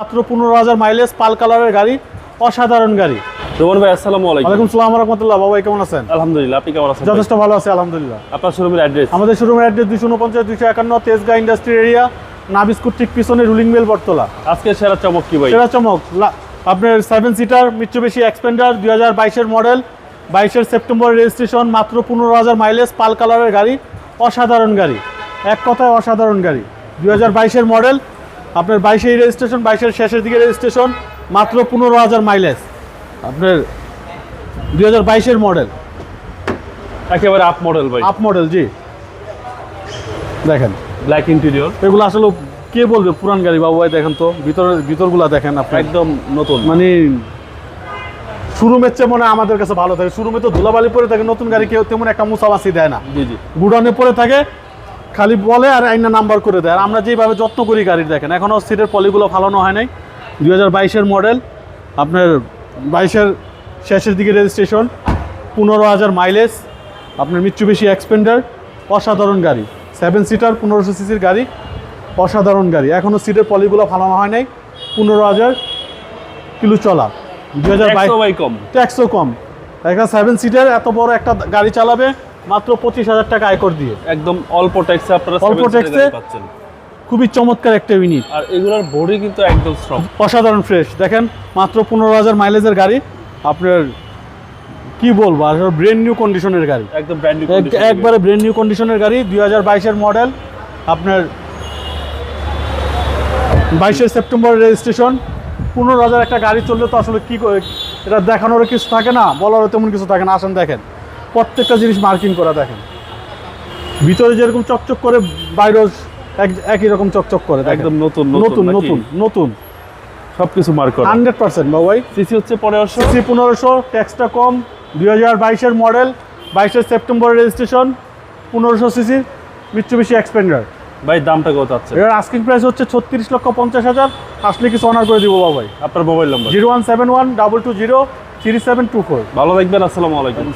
মাত্র পনেরো হাজার মাইলেজ পাল কালারের গাড়ি অসাধারণ গাড়ি। রোমান ভাই আসসালামু আলাইকুম। ওয়ালাইকুম সালাম রহমতুল্লাহ বাবাই কেমন আছেন? আলহামদুলিল্লাহ আপনি কেমন আছেন যথেষ্ট ভালো আছে আলহামদুলিল্লাহ। আপনার শোরুমের অ্যাড্রেস আমাদের শোরুমের অ্যাড্রেস দুশো উনপঞ্চাশ দুশো একান্ন তেজগাঁ ইন্ডাস্ট্রি এরিয়া নাবিস্কুট ঠিক পিছনে রুলিং বেল বটতলা। আজকে সেরা চমক কি ভাই? সেরা চমক আপনার সেভেন সিটার মিচ্ছুবেশি এক্সপেন্ডার দুই হাজার বাইশের মডেল বাইশের সেপ্টেম্বর রেজিস্ট্রেশন মাত্র পনেরো হাজার মাইলেজ পাল কালারের গাড়ি অসাধারণ গাড়ি। এক কথায় অসাধারণ গাড়ি। দুই হাজার বাইশের মডেল আপনার বাইশের রেজিস্ট্রেশন বাইশের শেষের দিকে রেজিস্ট্রেশন মাত্র পনেরো হাজার মাইলেজ আপনার দুই হাজার বাইশের মডেল একেবারে আপ মডেল ভাই। Up model ji. দেখেন। ব্ল্যাক ইন্টেরিয়র এগুলো আসলে কে বলবে? পুরান গাড়ি বাবু ভাই দেখেন তো। ভিতরের ভিতরগুলা দেখেন আপনি। একদম নতুন। মানে শোরুমের চেয়ে মনে আমাদের কাছে ভালো থাকে। শোরুমে তো ধুলাবালি পরে থাকে নতুন গাড়ি কেউ তেমন একটা মুসাবাসি দেয় না। জি জি। গুডানে পরে থাকে খালি বলে আর আইনা নাম্বার করে দেয়। আর আমরা যেভাবে যত্ন করি গাড়ির দেখেন এখনও সিটের পলিগুলো ফালানো হয় নাই। দুই হাজার বাইশের মডেল আপনার বাইশের শেষের দিকে রেজিস্ট্রেশন পনেরো হাজার মাইলেজ আপনার মিচ্ছুবেশি এক্সপেন্ডার অসাধারণ গাড়ি। সেভেন সিটার পনেরোশো সিসির গাড়ি অসাধারণ গাড়ি। এখনও সিটের পলিগুলো ফালানো হয় নাই পনেরো হাজার কিলো চলা। দুই হাজার বাইশ কম। ট্যাক্সও কম। একটা সেভেন সিটার এত বড় একটা গাড়ি চালাবে মাত্র পঁচিশ হাজার টাকা আয়কর দিয়ে। একদম অল্প ট্যাক্সে আপনারা অল্প ট্যাক্সে? পাচ্ছেন। খুবই চমৎকার একটা ইউনিট আর এগুলোর বডি কিন্তু একদম স্ট্রং অসাধারণ ফ্রেশ দেখেন মাত্র পনেরো হাজার মাইলেজের গাড়ি। আপনার কি বলব আর ব্রেন নিউ কন্ডিশনের গাড়ি। একদম ব্র্যান্ড নিউ এক- একবারে ব্রেন নিউ কন্ডিশনের গাড়ি দুই হাজার বাইশের মডেল আপনার বাইশে সেপ্টেম্বর রেজিস্ট্রেশন পনেরো হাজার একটা গাড়ি চললে তো আসলে কী এটা দেখানোর কিছু থাকে না বলারও তেমন কিছু থাকে না। আসেন দেখেন। প্রত্যেকটা জিনিস মার্কিং করা দেখেন। ভিতরে যেরকম চকচক করে বাইরেও এক- একই রকম চকচক করে একদম নতুন নতুন নতুন নতুন সবকিছু মার্ক করা। হান্ড্রেড পার্সেন্ট বাবাই সিসি হচ্ছে পনেরোশো সিসি পনেরোশো ট্যাক্সটা কম। দুই হাজার বাইশের মডেল বাইশের সেপ্টেম্বর রেজিস্ট্রেশন পনেরোশো সিসি মিচ্ছুবিশি এক্সপেন্ডার ভাই দামটা কত আছে? এর আস্কিং প্রাইস হচ্ছে ছত্রিশ লক্ষ পঞ্চাশ হাজার। আসলে কিছু অনার করে দিব বাবাই। আপনার mobile number zero one seven one double two zero three seven two four. ভালো থাকবেন আসসালামু আলাইকুম।